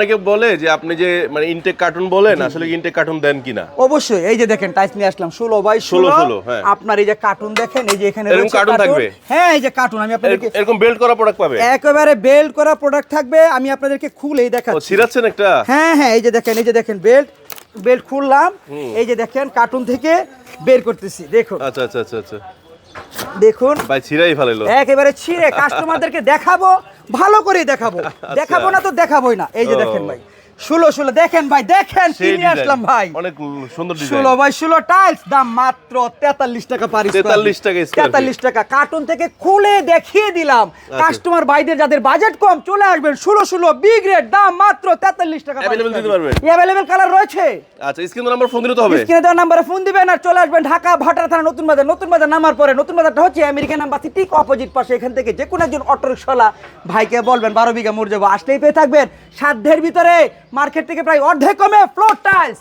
অনেকে বলে যে আপনি যে মানে ইনটেক কার্টুন বলেন আসলে ইনটেক কার্টুন দেন কিনা? অবশ্যই এই যে দেখেন টাইস নিয়ে আসলাম ষোলো বাই 16, ষোলো 16, হ্যাঁ। আপনার এই যে কার্টুন দেখেন এই যে এখানে এরকম cartoon। থাকবে? হ্যাঁ এই যে কার্টুন আমি আপনাদেরকে এরকম- বেল্ট করা প্রোডাক্ট পাবে? একেবারে বেল্ট করা প্রোডাক্ট থাকবে আমি আপনাদেরকে খুলেই দেখাচ্ছি। ছিড়াচ্ছেন একটা? হ্যাঁ হ্যাঁ এই যে দেখেন এই যে দেখেন বেল্ট বেল্ট খুললাম এই যে দেখেন কার্টুন থেকে বের করতেছি দেখুন। আচ্ছা আচ্ছা আচ্ছা আচ্ছা। দেখুন। ভাই ছিড়াই ফেলাইলো। একেবারে ছিঁড়ে কাস্টমারদেরকে দেখাবো ভালো করে দেখাবো। দেখাবো না তো দেখাবোই না। এই যে আচ্ছা। দেখেন ভাই ষোলো ষোলো দেখেন ভাই দেখেন কি সেই নিয়ে design। আসলাম ভাই। অনেক সুন্দর ষোলো বাই ষোলো টাইলস দাম মাত্র তেতাল্লিশ টাকা পারি 43 টাকা তেতাল্লিশ টাকা। কার্টুন থেকে খুলে দেখিয়ে দিলাম। আচ্ছা। কাস্টমার ভাইদের যাদের বাজেট কম চলে আসবেন ষোলো ষোলো বিগ রেট দাম মাত্র তেতাল্লিশ টাকা Available দিতে পারবেন? অ্যাভেলেবেল কালার রয়েছে। আচ্ছা স্ক্রিন নাম্বার ফোন হবে। স্ক্রিনে দেওয়া নাম্বারে ফোন দিবেন আর চলে আসবেন ঢাকা ভাটারা থানা নতুন বাজার। নতুন বাজার নামার পরে নতুন বাজারটা হচ্ছে আমেরিকান নাম্বার ঠিক অপোজিট পাশে। এখান থেকে যে কোনো একজন অটো ভাইকে বলবেন বারো বিঘা মোড় যাব। আসলেই পেয়ে থাকবেন। সাধ্যের ভিতরে মার্কেট থেকে প্রায় অর্ধেক কমে ফ্লোর টাইলস